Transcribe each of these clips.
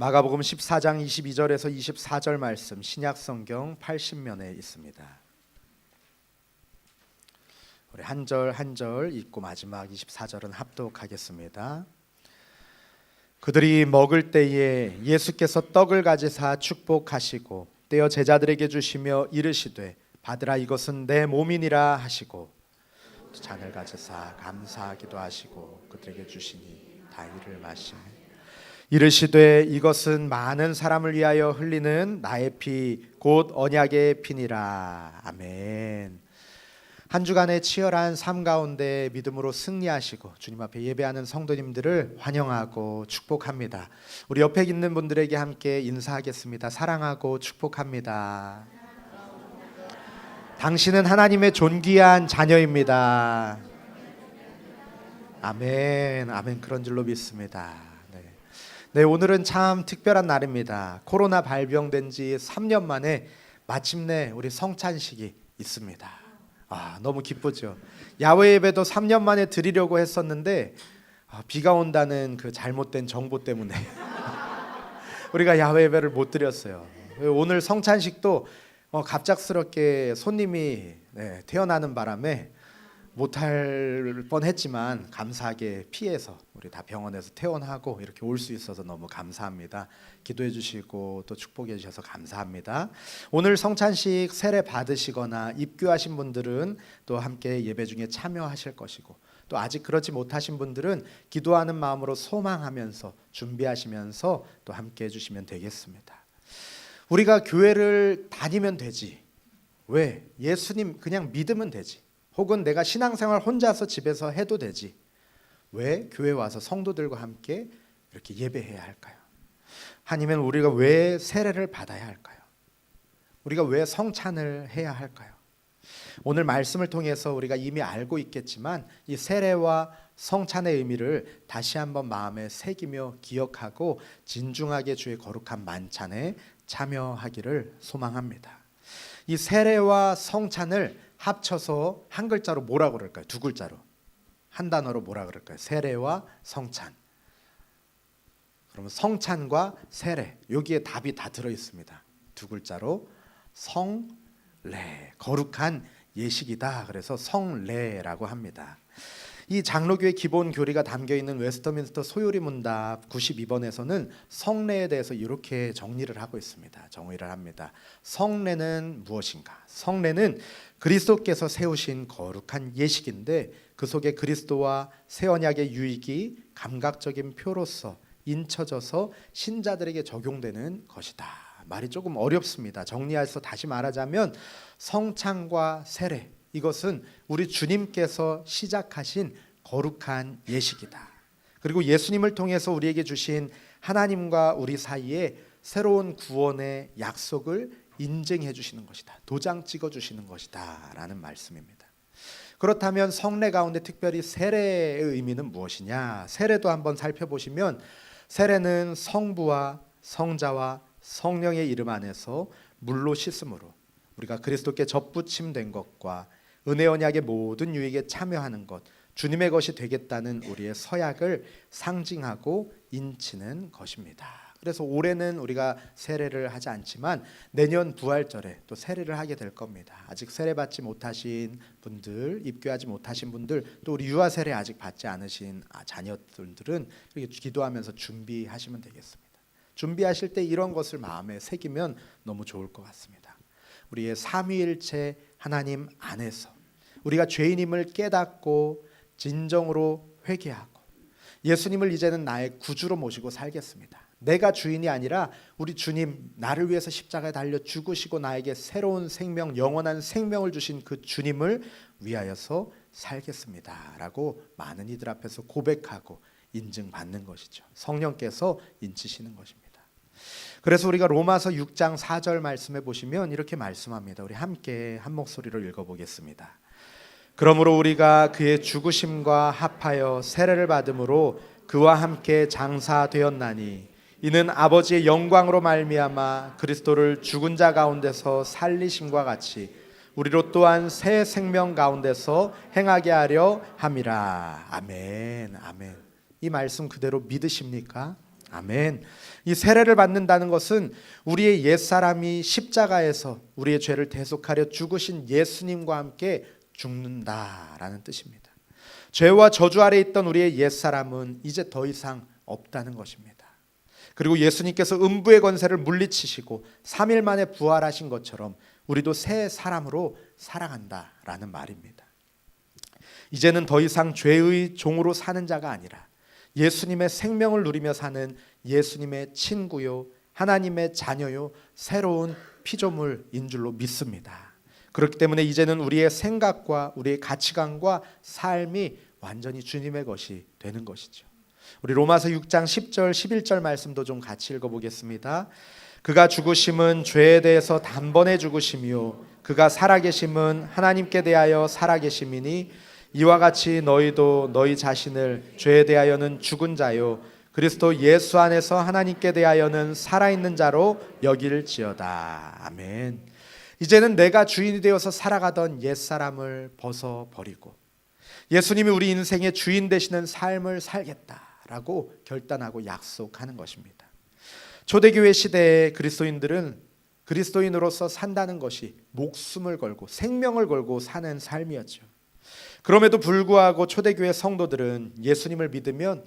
마가복음 14장 22절에서 24절 말씀 신약 성경 80면에 있습니다. 우리 한 절 한 절 읽고 마지막 24절은 합독하겠습니다. 그들이 먹을 때에 예수께서 떡을 가지사 축복하시고 떼어 제자들에게 주시며 이르시되 받으라 이것은 내 몸이니라 하시고 또 잔을 가지사 감사하기도 하시고 그들에게 주시니 다 이를 마시며 이르시되 이것은 많은 사람을 위하여 흘리는 나의 피 곧 언약의 피니라 아멘. 한 주간의 치열한 삶 가운데 믿음으로 승리하시고 주님 앞에 예배하는 성도님들을 환영하고 축복합니다. 우리 옆에 있는 분들에게 함께 인사하겠습니다. 사랑하고 축복합니다. 당신은 하나님의 존귀한 자녀입니다. 아멘, 아멘 그런 줄로 믿습니다. 네. 네, 오늘은 참 특별한 날입니다. 코로나 발병된 지 3년 만에 마침내 우리 성찬식이 있습니다. 아, 너무 기쁘죠. 야외 예배도 3년 만에 드리려고 했었는데 아, 비가 온다는 그 잘못된 정보 때문에 우리가 야외 예배를 못 드렸어요. 오늘 성찬식도 어, 갑작스럽게 손님이 네, 태어나는 바람에 못할 뻔했지만 감사하게 피해서 우리 다 병원에서 퇴원하고 이렇게 올 수 있어서 너무 감사합니다. 기도해 주시고 또 축복해 주셔서 감사합니다. 오늘 성찬식 세례 받으시거나 입교하신 분들은 또 함께 예배 중에 참여하실 것이고 또 아직 그렇지 못하신 분들은 기도하는 마음으로 소망하면서 준비하시면서 또 함께 해 주시면 되겠습니다. 우리가 교회를 다니면 되지. 왜? 예수님 그냥 믿으면 되지. 혹은 내가 신앙생활 혼자서 집에서 해도 되지. 왜 교회 와서 성도들과 함께 이렇게 예배해야 할까요? 아니면 우리가 왜 세례를 받아야 할까요? 우리가 왜 성찬을 해야 할까요? 오늘 말씀을 통해서 우리가 이미 알고 있겠지만 이 세례와 성찬의 의미를 다시 한번 마음에 새기며 기억하고 진중하게 주의 거룩한 만찬에 참여하기를 소망합니다. 이 세례와 성찬을 합쳐서 한 글자로 뭐라 그럴까요? 두 글자로 한 단어로 뭐라 그럴까요? 세례와 성찬. 그러면 성찬과 세례 여기에 답이 다 들어 있습니다. 두 글자로 성례 거룩한 예식이다. 그래서 성례라고 합니다. 이 장로교의 기본 교리가 담겨 있는 웨스터민스터 소요리 문답 92번에서는 성례에 대해서 이렇게 정리를 하고 있습니다. 정의를 합니다. 성례는 무엇인가? 성례는 그리스도께서 세우신 거룩한 예식인데 그 속에 그리스도와 새 언약의 유익이 감각적인 표로서 인쳐져서 신자들에게 적용되는 것이다. 말이 조금 어렵습니다. 정리해서 다시 말하자면 성찬과 세례 이것은 우리 주님께서 시작하신 거룩한 예식이다. 그리고 예수님을 통해서 우리에게 주신 하나님과 우리 사이에 새로운 구원의 약속을 인증해 주시는 것이다. 도장 찍어 주시는 것이다라는 말씀입니다. 그렇다면 성례 가운데 특별히 세례의 의미는 무엇이냐? 세례도 한번 살펴보시면 세례는 성부와 성자와 성령의 이름 안에서 물로 씻음으로 우리가 그리스도께 접붙임된 것과 은혜 언약의 모든 유익에 참여하는 것, 주님의 것이 되겠다는 우리의 서약을 상징하고 인치는 것입니다. 그래서 올해는 우리가 세례를 하지 않지만 내년 부활절에 또 세례를 하게 될 겁니다. 아직 세례 받지 못하신 분들, 입교하지 못하신 분들, 또 우리 유아 세례 아직 받지 않으신 아, 자녀들은 이렇게 기도하면서 준비하시면 되겠습니다. 준비하실 때 이런 것을 마음에 새기면 너무 좋을 것 같습니다. 우리의 삼위일체 하나님 안에서 우리가 죄인임을 깨닫고 진정으로 회개하고 예수님을 이제는 나의 구주로 모시고 살겠습니다. 내가 주인이 아니라 우리 주님 나를 위해서 십자가에 달려 죽으시고 나에게 새로운 생명 영원한 생명을 주신 그 주님을 위하여서 살겠습니다라고 많은 이들 앞에서 고백하고 인증받는 것이죠. 성령께서 인치시는 것입니다. 그래서 우리가 로마서 6장 4절 말씀해 보시면 이렇게 말씀합니다. 우리 함께 한 목소리로 읽어 보겠습니다. 그러므로 우리가 그의 죽으심과 합하여 세례를 받음으로 그와 함께 장사되었나니 이는 아버지의 영광으로 말미암아 그리스도를 죽은 자 가운데서 살리심과 같이 우리로 또한 새 생명 가운데서 행하게 하려 함이라. 아멘. 아멘. 이 말씀 그대로 믿으십니까? 아멘. 이 세례를 받는다는 것은 우리의 옛 사람이 십자가에서 우리의 죄를 대속하려 죽으신 예수님과 함께 죽는다라는 뜻입니다. 죄와 저주 아래 있던 우리의 옛 사람은 이제 더 이상 없다는 것입니다. 그리고 예수님께서 음부의 권세를 물리치시고 3일 만에 부활하신 것처럼 우리도 새 사람으로 살아간다라는 말입니다. 이제는 더 이상 죄의 종으로 사는 자가 아니라 예수님의 생명을 누리며 사는 예수님의 친구요 하나님의 자녀요 새로운 피조물인 줄로 믿습니다. 그렇기 때문에 이제는 우리의 생각과 우리의 가치관과 삶이 완전히 주님의 것이 되는 것이죠. 우리 로마서 6장 10절 11절 말씀도 좀 같이 읽어 보겠습니다. 그가 죽으심은 죄에 대해서 단번에 죽으심이요 그가 살아계심은 하나님께 대하여 살아계심이니 이와 같이 너희도 너희 자신을 죄에 대하여는 죽은 자요 그리스도 예수 안에서 하나님께 대하여는 살아있는 자로 여길지어다 아멘. 이제는 내가 주인이 되어서 살아가던 옛 사람을 벗어 버리고 예수님이 우리 인생의 주인 되시는 삶을 살겠다라고 결단하고 약속하는 것입니다. 초대교회 시대의 그리스도인들은 그리스도인으로서 산다는 것이 목숨을 걸고 생명을 걸고 사는 삶이었죠. 그럼에도 불구하고 초대교회 성도들은 예수님을 믿으면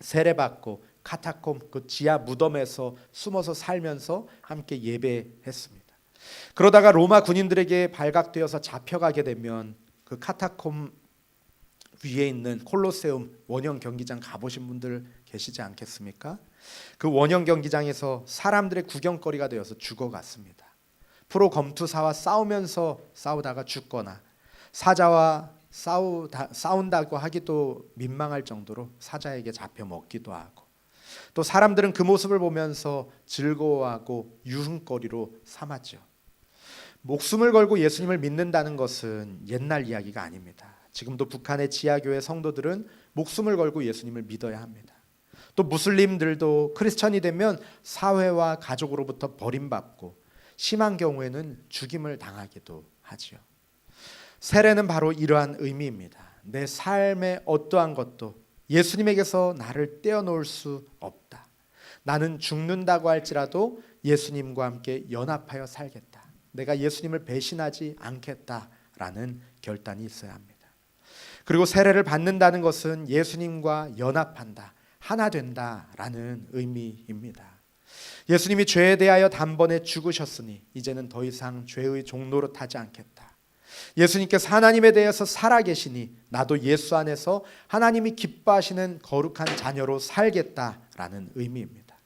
세례받고 카타콤 그 지하 무덤에서 숨어서 살면서 함께 예배했습니다. 그러다가 로마 군인들에게 발각되어서 잡혀가게 되면 그 카타콤 위에 있는 콜로세움 원형 경기장 가보신 분들 계시지 않겠습니까? 그 원형 경기장에서 사람들의 구경거리가 되어서 죽어갔습니다. 프로 검투사와 싸우면서 싸우다가 죽거나 사자와 싸우다, 싸운다고 하기도 민망할 정도로 사자에게 잡혀 먹기도 하고 또 사람들은 그 모습을 보면서 즐거워하고 유흥거리로 삼았죠. 목숨을 걸고 예수님을 믿는다는 것은 옛날 이야기가 아닙니다. 지금도 북한의 지하교회 성도들은 목숨을 걸고 예수님을 믿어야 합니다. 또 무슬림들도 크리스천이 되면 사회와 가족으로부터 버림받고 심한 경우에는 죽임을 당하기도 하지요. 세례는 바로 이러한 의미입니다. 내 삶의 어떠한 것도 예수님에게서 나를 떼어놓을 수 없다. 나는 죽는다고 할지라도 예수님과 함께 연합하여 살겠다. 내가 예수님을 배신하지 않겠다라는 결단이 있어야 합니다. 그리고 세례를 받는다는 것은 예수님과 연합한다, 하나 된다라는 의미입니다. 예수님이 죄에 대하여 단번에 죽으셨으니 이제는 더 이상 죄의 종로로 타지 않겠다. 예수님께서 하나님에 대해서 살아계시니 나도 예수 안에서 하나님이 기뻐하시는 거룩한 자녀로 살겠다라는 의미입니다.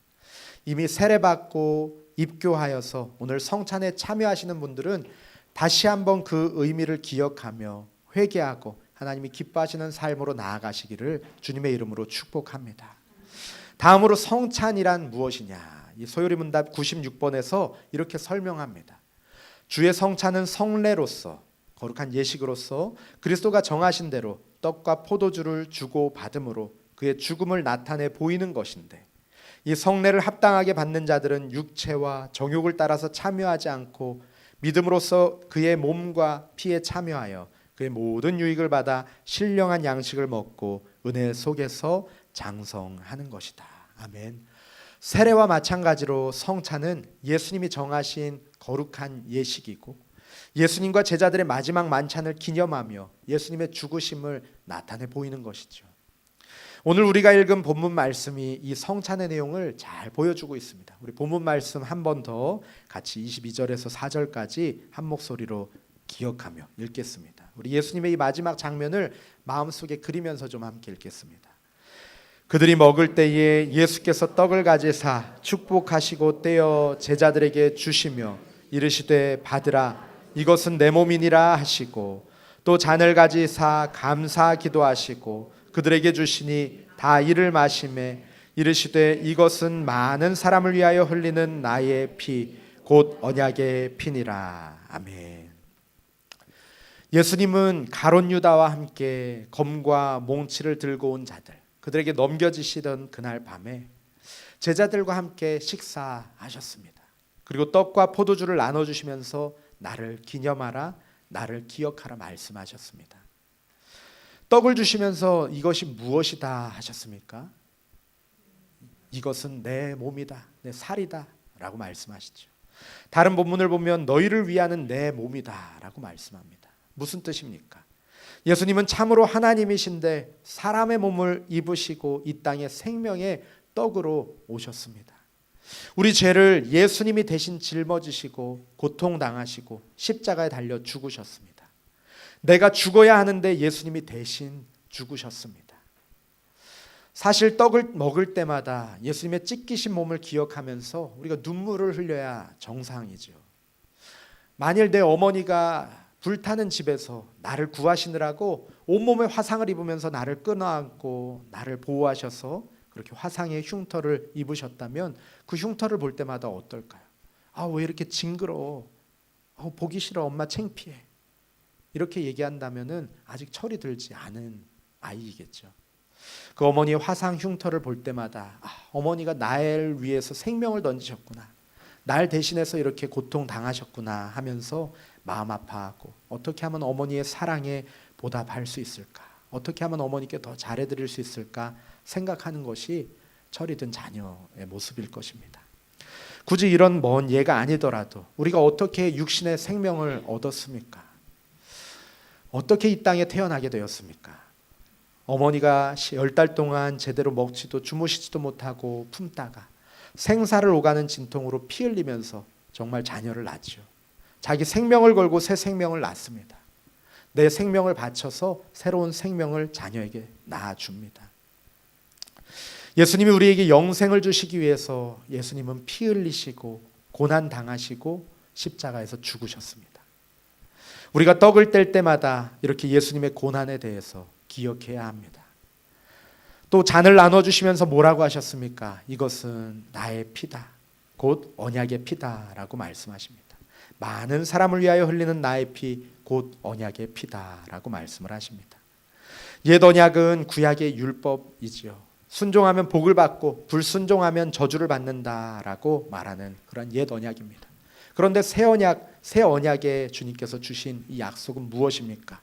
이미 세례받고 입교하여서 오늘 성찬에 참여하시는 분들은 다시 한번 그 의미를 기억하며 회개하고 하나님이 기뻐하시는 삶으로 나아가시기를 주님의 이름으로 축복합니다. 다음으로 성찬이란 무엇이냐? 이 소요리 문답 96번에서 이렇게 설명합니다. 주의 성찬은 성례로서 거룩한 예식으로서 그리스도가 정하신 대로 떡과 포도주를 주고 받음으로 그의 죽음을 나타내 보이는 것인데 이 성례를 합당하게 받는 자들은 육체와 정욕을 따라서 참여하지 않고 믿음으로써 그의 몸과 피에 참여하여 그의 모든 유익을 받아 신령한 양식을 먹고 은혜 속에서 장성하는 것이다. 아멘. 세례와 마찬가지로 성찬은 예수님이 정하신 거룩한 예식이고 예수님과 제자들의 마지막 만찬을 기념하며 예수님의 죽으심을 나타내 보이는 것이죠. 오늘 우리가 읽은 본문 말씀이 이 성찬의 내용을 잘 보여주고 있습니다. 우리 본문 말씀 한 번 더 같이 22절에서 4절까지 한 목소리로 기억하며 읽겠습니다. 우리 예수님의 이 마지막 장면을 마음속에 그리면서 좀 함께 읽겠습니다. 그들이 먹을 때에 예수께서 떡을 가지사 축복하시고 떼어 제자들에게 주시며 이르시되 받으라 이것은 내 몸이니라 하시고 또 잔을 가지사 감사 기도하시고 그들에게 주시니 다 이를 마심에 이르시되 이것은 많은 사람을 위하여 흘리는 나의 피 곧 언약의 피니라 아멘. 예수님은 가론 유다와 함께 검과 몽치를 들고 온 자들 그들에게 넘겨지시던 그날 밤에 제자들과 함께 식사하셨습니다. 그리고 떡과 포도주를 나눠 주시면서 나를 기념하라 나를 기억하라 말씀하셨습니다. 떡을 주시면서 이것이 무엇이다 하셨습니까? 이것은 내 몸이다, 내 살이다 라고 말씀하시죠. 다른 본문을 보면 너희를 위하는 내 몸이다 라고 말씀합니다. 무슨 뜻입니까? 예수님은 참으로 하나님이신데 사람의 몸을 입으시고 이 땅에 생명의 떡으로 오셨습니다. 우리 죄를 예수님이 대신 짊어지시고 고통 당하시고 십자가에 달려 죽으셨습니다. 내가 죽어야 하는데 예수님이 대신 죽으셨습니다. 사실 떡을 먹을 때마다 예수님의 찢기신 몸을 기억하면서 우리가 눈물을 흘려야 정상이죠. 만일 내 어머니가 불타는 집에서 나를 구하시느라고 온몸에 화상을 입으면서 나를 끊어안고 나를 보호하셔서 그렇게 화상의 흉터를 입으셨다면 그 흉터를 볼 때마다 어떨까요? 아, 왜 이렇게 징그러워? 아, 보기 싫어. 엄마 창피해. 이렇게 얘기한다면은 아직 철이 들지 않은 아이이겠죠. 그 어머니의 화상 흉터를 볼 때마다 아, 어머니가 나를 위해서 생명을 던지셨구나. 날 대신해서 이렇게 고통 당하셨구나 하면서 마음 아파하고 어떻게 하면 어머니의 사랑에 보답할 수 있을까? 어떻게 하면 어머니께 더 잘해 드릴 수 있을까 생각하는 것이 철이 든 자녀의 모습일 것입니다. 굳이 이런 먼 예가 아니더라도 우리가 어떻게 육신의 생명을 얻었습니까? 어떻게 이 땅에 태어나게 되었습니까? 어머니가 열 달 동안 제대로 먹지도 주무시지도 못하고 품다가 생사를 오가는 진통으로 피 흘리면서 정말 자녀를 낳죠. 자기 생명을 걸고 새 생명을 낳습니다. 내 생명을 바쳐서 새로운 생명을 자녀에게 낳아줍니다. 예수님이 우리에게 영생을 주시기 위해서 예수님은 피 흘리시고 고난 당하시고 십자가에서 죽으셨습니다. 우리가 떡을 뗄 때마다 이렇게 예수님의 고난에 대해서 기억해야 합니다. 또 잔을 나눠 주시면서 뭐라고 하셨습니까? 이것은 나의 피다. 곧 언약의 피다라고 말씀하십니다. 많은 사람을 위하여 흘리는 나의 피, 곧 언약의 피다라고 말씀을 하십니다. 옛 언약은 구약의 율법이지요. 순종하면 복을 받고 불순종하면 저주를 받는다라고 말하는 그런 옛 언약입니다. 그런데 새 언약, 새 언약에 주님께서 주신 이 약속은 무엇입니까?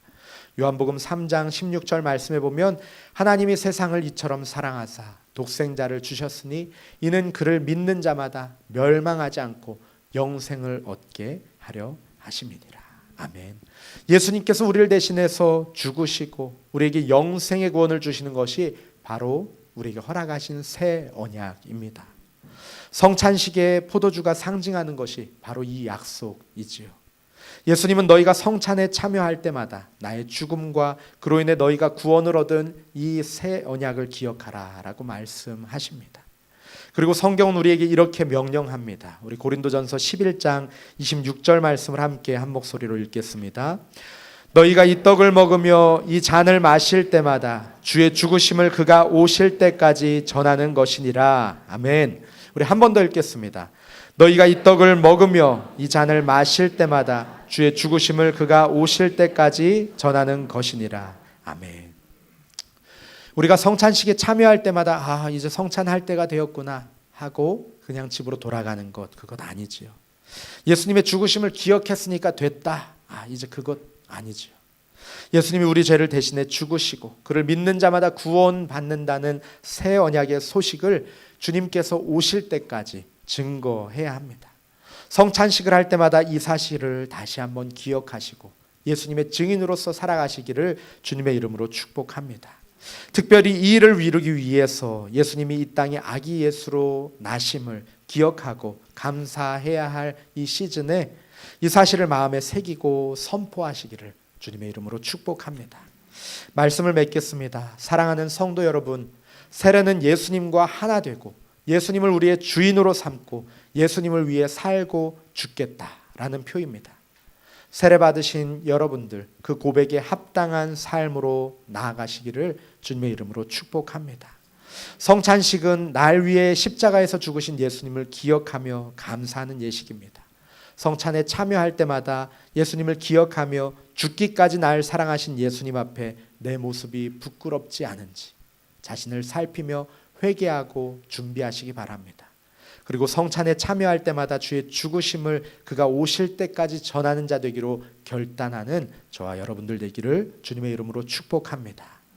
요한복음 3장 16절 말씀에 보면 하나님이 세상을 이처럼 사랑하사 독생자를 주셨으니 이는 그를 믿는 자마다 멸망하지 않고 영생을 얻게 하려 하심이니라. 아멘. 예수님께서 우리를 대신해서 죽으시고 우리에게 영생의 구원을 주시는 것이 바로 우리에게 허락하신 새 언약입니다. 성찬식의 포도주가 상징하는 것이 바로 이 약속이지요. 예수님은 너희가 성찬에 참여할 때마다 나의 죽음과 그로 인해 너희가 구원을 얻은 이 새 언약을 기억하라라고 말씀하십니다. 그리고 성경은 우리에게 이렇게 명령합니다. 우리 고린도전서 11장 26절 말씀을 함께 한 목소리로 읽겠습니다. 너희가 이 떡을 먹으며 이 잔을 마실 때마다 주의 죽으심을 그가 오실 때까지 전하는 것이니라. 아멘. 우리 한 번 더 읽겠습니다. 너희가 이 떡을 먹으며 이 잔을 마실 때마다 주의 죽으심을 그가 오실 때까지 전하는 것이니라. 아멘. 우리가 성찬식에 참여할 때마다 아, 이제 성찬할 때가 되었구나 하고 그냥 집으로 돌아가는 것 그것 아니지요. 예수님의 죽으심을 기억했으니까 됐다. 아, 이제 그것 아니지요. 예수님이 우리 죄를 대신해 죽으시고 그를 믿는 자마다 구원받는다는 새 언약의 소식을 주님께서 오실 때까지 증거해야 합니다. 성찬식을 할 때마다 이 사실을 다시 한번 기억하시고 예수님의 증인으로서 살아가시기를 주님의 이름으로 축복합니다. 특별히 이 일을 이루기 위해서 예수님이 이 땅에 아기 예수로 나심을 기억하고 감사해야 할 이 시즌에 이 사실을 마음에 새기고 선포하시기를 주님의 이름으로 축복합니다. 말씀을 맺겠습니다. 사랑하는 성도 여러분, 세례는 예수님과 하나 되고 예수님을 우리의 주인으로 삼고 예수님을 위해 살고 죽겠다라는 표입니다. 세례 받으신 여러분들 그 고백에 합당한 삶으로 나아가시기를 주님의 이름으로 축복합니다. 성찬식은 날 위해 십자가에서 죽으신 예수님을 기억하며 감사하는 예식입니다. 성찬에 참여할 때마다 예수님을 기억하며 죽기까지 날 사랑하신 예수님 앞에 내 모습이 부끄럽지 않은지 자신을 살피며 회개하고 준비하시기 바랍니다. 그리고 성찬에 참여할 때마다 주의 죽으심을 그가 오실 때까지 전하는 자 되기로 결단하는 저와 여러분들 되기를 주님의 이름으로 축복합니다.